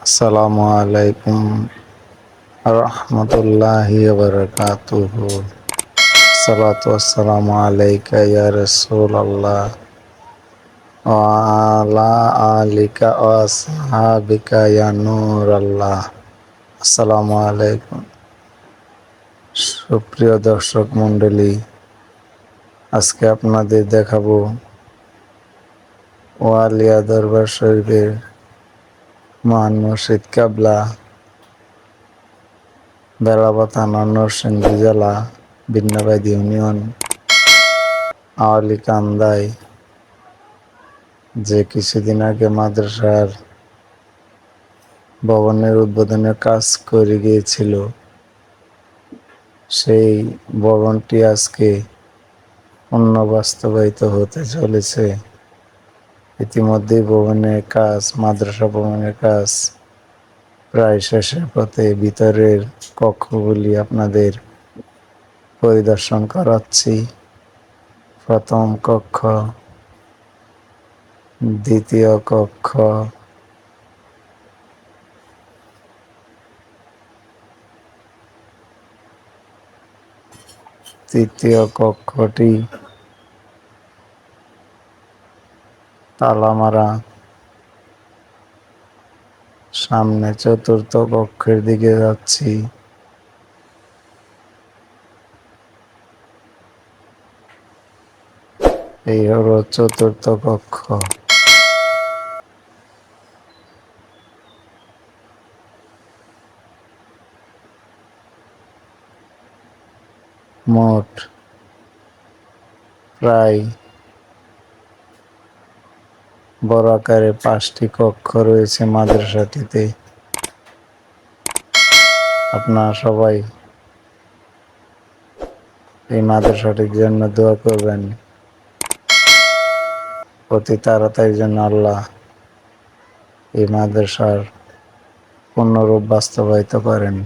আসসালামু আলাইকুম রহমতুল্লাহি বরকাতুহু। সালাতু আসসালামু আলাইকা ইয়া রাসূলুল্লাহ। ওয়া আলা আলিকা ওয়া সাহাবিকা ইয়া নূরাল্লাহ। আসসালামু আলাইকুম। সুপ্রিয় দর্শক মণ্ডলী, আজকে আপনাদের দেখাবো ওয়ালিয়া দরবার শরীফের মহান মসজিদ, কাবলা বেলাবা থানা জেলা বিন্নাবাদ ইউনিয়ন, আওয়ালি কান্দায় যে কিছুদিন আগে মাদ্রাসার ভবনের উদ্বোধনের কাজ করে গিয়েছিল, সেই ভবনটি আজকে অন্য বাস্তবায়িত হতে চলেছে। ইতিমধ্যে ভবনের কাজ, মাদ্রাসা ভবনের কাজ প্রায় শেষের পথে ভিতরের কক্ষগুলি আপনাদের পরিদর্শন করাচ্ছি। প্রথম কক্ষ, দ্বিতীয় কক্ষ, তৃতীয় কক্ষটি তালামারা সামনে চতুর্থ কক্ষের দিকে যাচ্ছি। এই হলো চতুর্থ কক্ষ। মোট প্রায় বড় আকারে পাঁচটি কক্ষ রয়েছে মাদ্রাসাটিতে। আপনারা সবাই এই মাদ্রাসাটির জন্য দোয়া করবেন। অতি তাড়াতাড়ির জন্য আল্লাহ এই মাদ্রাসার পূর্ণরূপ বাস্তবায়িত করেন।